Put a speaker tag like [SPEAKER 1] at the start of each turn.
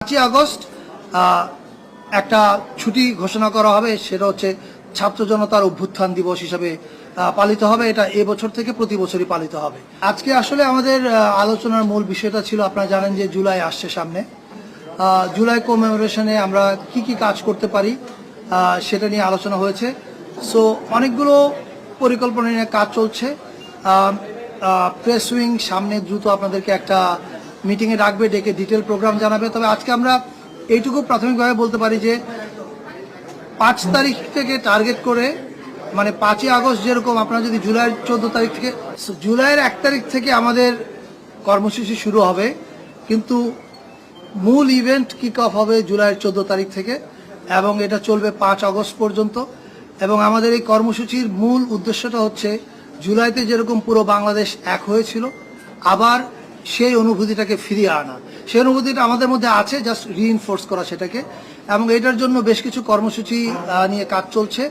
[SPEAKER 1] পাঁচই আগস্ট একটা ছুটি ঘোষণা করা হবে, সেটা হচ্ছে ছাত্র জনতার অভ্যুত্থান দিবস হিসাবে পালিত হবে। এটা এবছর থেকে প্রতি বছরই পালিত হবে। আজকে আসলে আমাদের আলোচনার মূল বিষয়টা ছিল, আপনারা জানেন যে জুলাই আসছে সামনে। জুলাই কমেমোরেশনে আমরা কি কি কাজ করতে পারি সেটা নিয়ে আলোচনা হয়েছে। সো অনেকগুলো পরিকল্পনা নিয়ে কাজ চলছে। প্রেস উইং সামনে দ্রুত আপনাদেরকে একটা মিটিংয়ে ডাকবে, ডেকে ডিটেল প্রোগ্রাম জানাবে। তবে আজকে আমরা এইটুকু প্রাথমিকভাবে বলতে পারি যে, পাঁচ তারিখ থেকে টার্গেট করে মানে পাঁচই আগস্ট যেরকম আপনারা যদি জুলাইয়ের চোদ্দ তারিখ থেকে, জুলাইয়ের এক তারিখ থেকে আমাদের কর্মসূচি শুরু হবে, কিন্তু মূল ইভেন্ট কিক অফ হবে জুলাইয়ের চোদ্দ তারিখ থেকে, এবং এটা চলবে পাঁচ আগস্ট পর্যন্ত। এবং আমাদের এই কর্মসূচির মূল উদ্দেশ্যটা হচ্ছে, জুলাইতে যেরকম পুরো বাংলাদেশ এক হয়েছিল, আবার সেই অনুভূতিটাকে ফিরিয়ে আনা। সেই অনুভূতিটা আমাদের মধ্যে আছে জাস্ট রিইনফোর্স করা সেটাকে। এবং এটার জন্য বেশ কিছু কর্মসূচি নিয়ে কাজ চলছে।